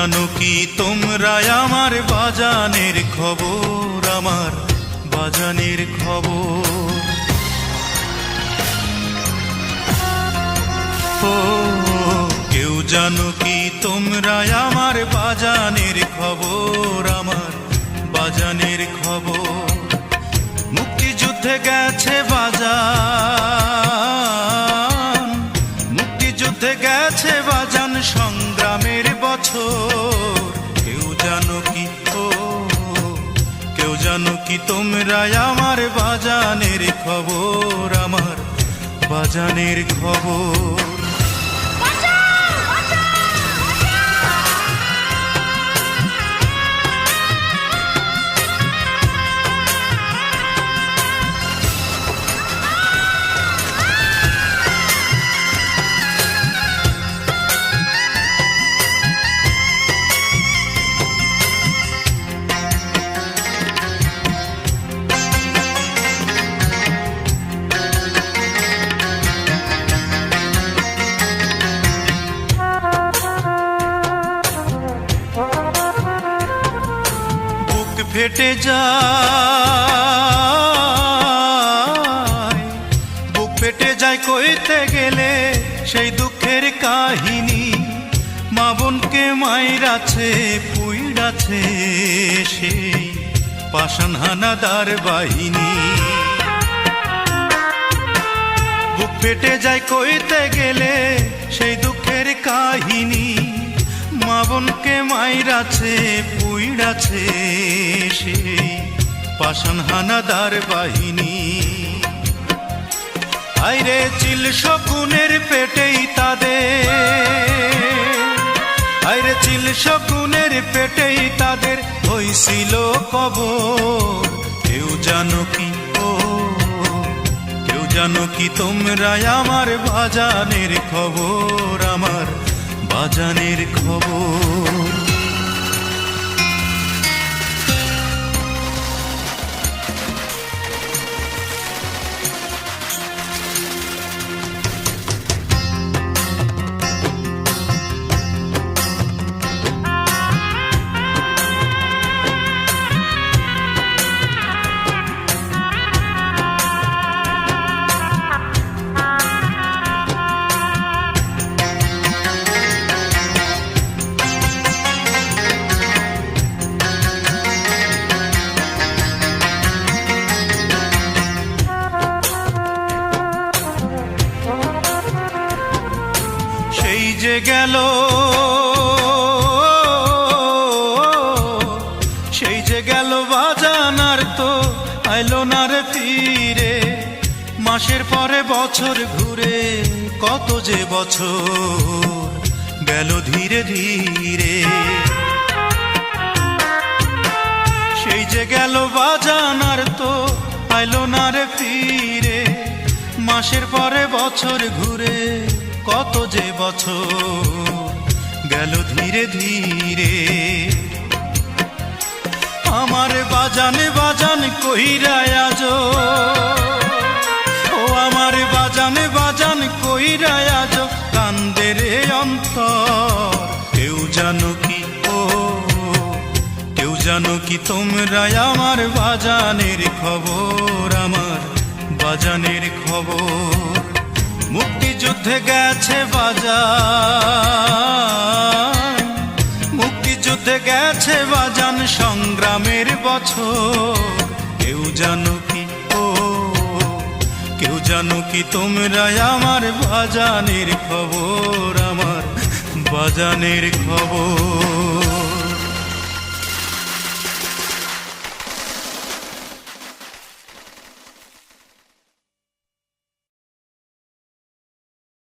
জানো কি তোমরা আমার বাজানের খবর, আমার বাজানের খবর। ও, কেউ জানো কি তোমরা আমার বাজানের খবর, আমার বাজানের খবর। মুক্তিযুদ্ধে গেছে বাজান জানো কি তোমরা আমার বাজানের খবর আমার বাজানের খবর। ফেটে যায়। বুক ফেটে যায় কইতে গেলে সেই দুঃখের কাহিনী। মা বোনকে মাইরাছে পুইরাছে সেই পাষাণ হানাদার বাহিনী। বুক ফেটে যায় কইতে গেলে সেই দুঃখের কাহিনী। মা বোনকে মাইরাছে, পুইড়াছে সেই পাষাণ হানাদার বাহিনী। আইরে চিল শকুনের পেটেই তাদের। আইরে চিল শকুনের পেটেই তাদের হইছিল কবর। কেউ জানো কি ও? কেউ জানো কি তোমরা আমার বাজানের খবর? আমার বাজানের খবর। গেল। সেই যে গেল বাজানার তো আইলো না রে ফিরে। মাসের পরে বছর ঘুরে, কত যে বছর গেল ধীরে ধীরে। সেই যে গেল বাজানার তো আইলো না রে ফিরে। মাসের পরে বছর ঘুরে কত যে বছর গেল ধীরে ধীরে। আমার বাজানে, বাজান কইরায় আজ। ও আমার বাজানে, বাজান কইরায় আজ। কান্দে রে অন্তর, কেউ জানো কি ও? কেউ জানো কি তোমরা আমার বাজানের খবর, আমার বাজানের খবর? মুক্তিযুদ্ধে গেছে বাজান মুক্তিযুদ্ধে গেছে বাজান সংগ্রামের বছর। কেউ জানো কি ও, কেউ জানো কি তোমরা আমার বাজানের খবর, আমার বাজানের খবর।